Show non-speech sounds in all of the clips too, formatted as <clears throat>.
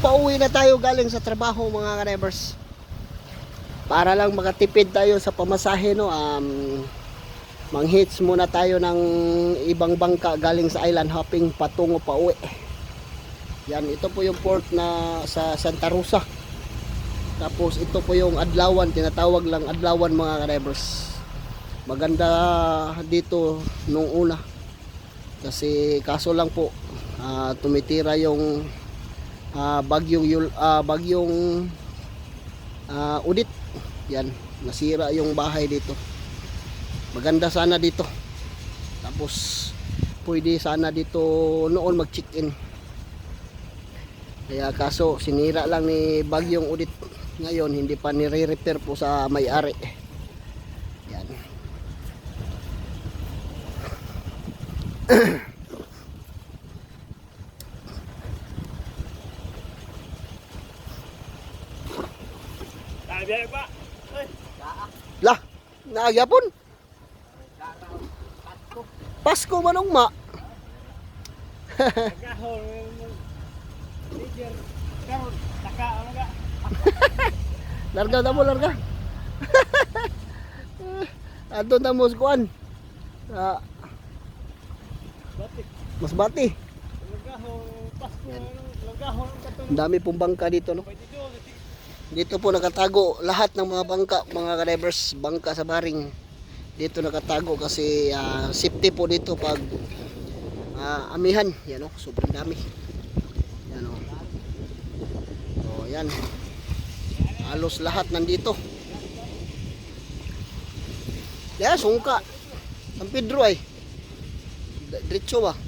pauwi na tayo galing sa trabaho mga ka-drivers. Para lang makatipid tayo sa pamasahe no. Um, manghits muna tayo ng ibang bangka galing sa island hopping patungo pa uwi. Yan, ito po yung port na sa Santa Rosa. Tapos ito po yung Adlawan, tinatawag lang Adlawan mga ka-drivers. Maganda dito nung una. Kasi kaso lang po ah, tumitira yung ah, bagyong yul, ah, bagyong ah, udit. Yan, nasira yung bahay dito. Maganda sana dito. Tapos pwede sana dito noon mag-check-in. Kaya kaso sinira lang ni bagyong udit. Ngayon hindi pa nire-repair po sa may-ari. Yan. <clears throat> Sabi pa. Ay, Lah, naagyapon. Pasko manong ma. <laughs> Larga na mo, larga. <laughs> Ato na mo kuan. Ah, mas bati. Ang dami pong bangka dito, no? Dito po nakatago lahat ng mga bangka, mga drivers, bangka sa baring. Dito nakatago kasi ah, safety po dito pag ah, amihan. Yan o, sobrang dami. Yan o. So, yan. Halos lahat nandito. Yan, sungka. San Pedro ay. Diretso ba?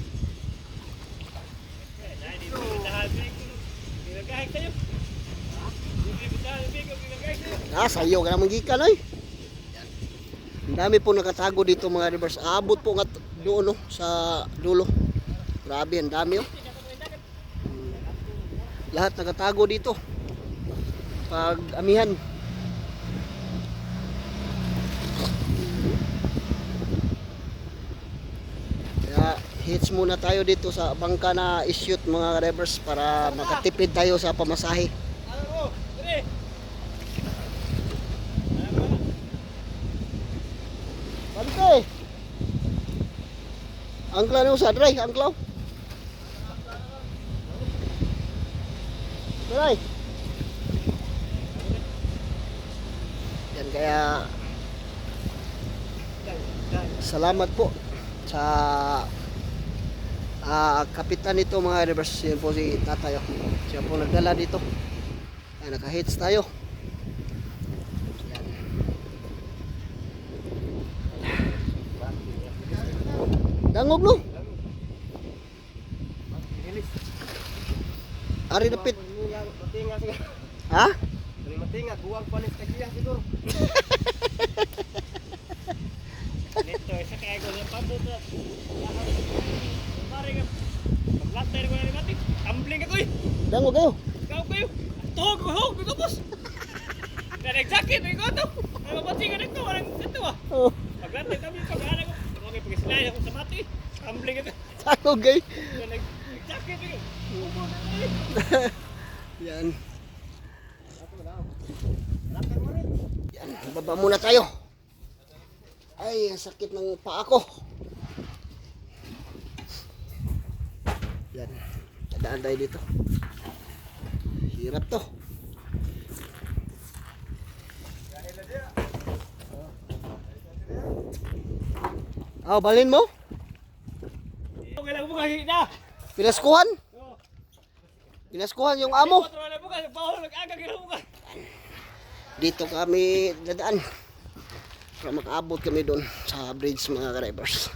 Ginagahig kayo. Hindi bitahan ng bigo. Ginagahig kayo. Ah, sayo ka naman gikan ay. Ang dami po nakatago dito mga rivers. Abot po nga doon no, sa dulo. Grabe, ang dami oh. Hmm. Lahat nakatago dito. Pag amihan. Kaya hits muna tayo dito sa bangka na ishoot mga rivers para makatipid tayo sa pamasahe. Angkla niyo sa dry, angklaw. Dry. Yan kaya salamat po sa ah, kapitan nito mga rivers yun po si tatay oh. siya po nagdala dito ay naka-hits tayo dangog no Ari dapit ha Matinga. Buwag panis kagiya siguro. Dito, isa kaya ko sa pabot na. Pare ka. Paglatay ko na ni Mati. Tumbling ako eh. dangog kayo Ikaw kayo. Tuhog ko, tuhog ko tapos. Nag-jacket, ay ko ito. Ay, mapasingan ito. Walang ito ah. Paglatay kami, pag-aala ko. Ako sa Mati. Tumbling ito. kayo Nag- Nag-jacket eh. Ubo na <laughs> eh. yan yan baba muna tayo ay sakit ng paa ko yan dadaan tayo dito hirap to Oh, balin mo? Okay lang mo kasi na. Pinaskuhan? Pinaskuhan yung amo. Dito kami dadaan. Para makaabot kami doon sa bridge mga drivers.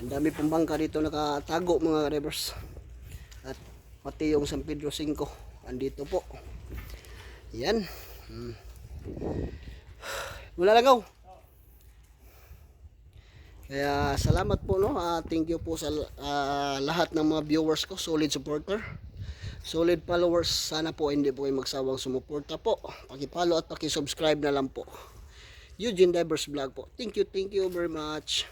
Ang dami pong bangka dito nakatago mga drivers. At pati yung San Pedro 5 andito po. Yan. Hmm. Wala lagaw. Kaya salamat po no. Ah, thank you po sa ah, lahat ng mga viewers ko, solid supporter. Solid followers, sana po hindi po kayo magsawang sumuporta po. Paki-follow at paki-subscribe na lang po. Eugene Divers Vlog po. Thank you, thank you very much.